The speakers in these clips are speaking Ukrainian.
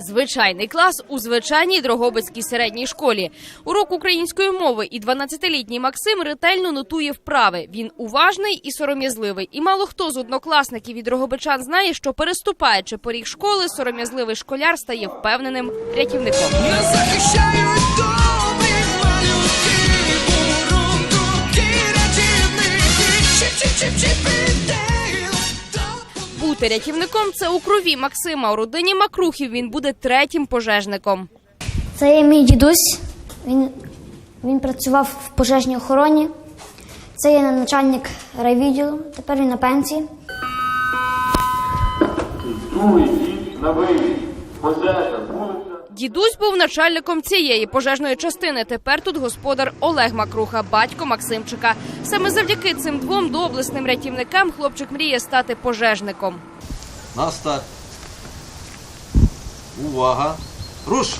Звичайний клас у звичайній Дрогобицькій середній школі. Урок української мови і 12-літній Максим ретельно нотує вправи. Він уважний і сором'язливий. І мало хто з однокласників і дрогобичан знає, що переступаючи поріг школи, сором'язливий школяр стає впевненим рятівником. Нас захищають Бути рятівником це у крові Максима. У родині Макрухів він буде третім пожежником. Це є мій дідусь. Він, він працював в пожежній охороні. Це є начальник райвідділу. Тепер він на пенсії. Другий на виїзд. Пожежа. Дідусь був начальником цієї пожежної частини. Тепер тут господар Олег Макруха, батько Максимчика. Саме завдяки цим двом доблесним рятівникам хлопчик мріє стати пожежником. На старт. Увага. Руш!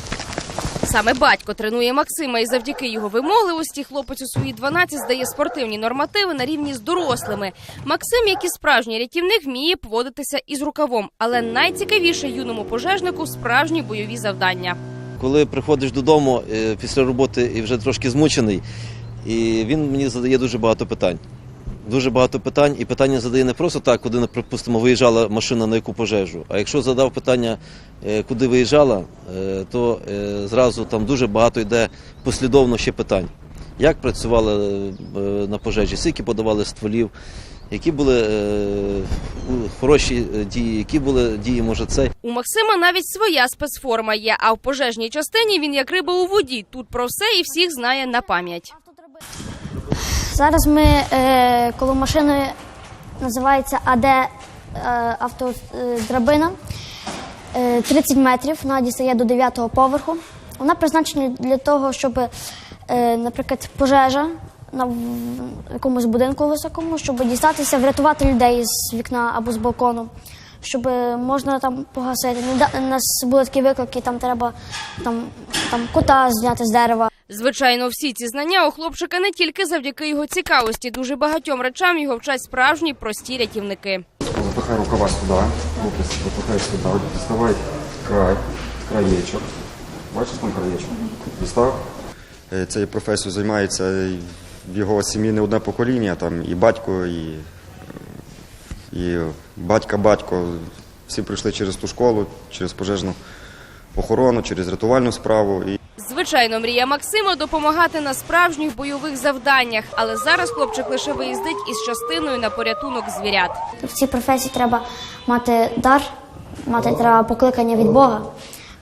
Саме батько тренує Максима, і завдяки його вимогливості хлопець у свої 12 здає спортивні нормативи на рівні з дорослими. Максим, як і справжній рятівник, вміє поводитися із рукавом, але найцікавіше юному пожежнику справжні бойові завдання. Коли приходиш додому е, після роботи і вже трошки змучений, і він мені задає дуже багато питань. Дуже багато питань, і питання задає не просто так, куди, припустимо, виїжджала машина на яку пожежу. А якщо задав питання, е, куди виїжджала, е, то е, зразу там дуже багато йде послідовно ще питань. Як працювали на пожежі, скільки подавали стволів, які були хороші дії, які були дії, може, це. У Максима навіть своя спецформа є, а в пожежній частині він як риба у воді. Тут про все і всіх знає на пам'ять. Зараз ми е, коло машини називається АД е, автодрабина. Е, 30 метрів. Вона дістає до 9-го поверху. Вона призначена для того, щоб, е, наприклад, пожежа на якомусь будинку високому, щоб дістатися, врятувати людей з вікна або з балкону. Щоб е, можна там погасити. Неда- У нас були такі виклики, там треба там, там кота зняти з дерева. Звичайно, всі ці знання у хлопчика не тільки завдяки його цікавості. Дуже багатьом речам його вчать справжні прості рятівники. Запихай рукава сюда, руки запихай сюда, доставай край, краєчок. Бачиш там краєчок? Дістав? Е, Цією професією займається в його сім'ї не одне покоління, там і батько, і, і батька-батько. Всі прийшли через ту школу, через пожежну охорону, через рятувальну справу. Звичайно, мрія Максима допомагати на справжніх бойових завданнях, але зараз хлопчик лише виїздить із частиною на порятунок звірят. В цій професії треба мати дар, мати треба покликання від Бога,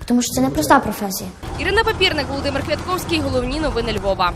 тому що це не проста професія. Ірина Папірник, Володимир Квятковський. Головні новини Львова.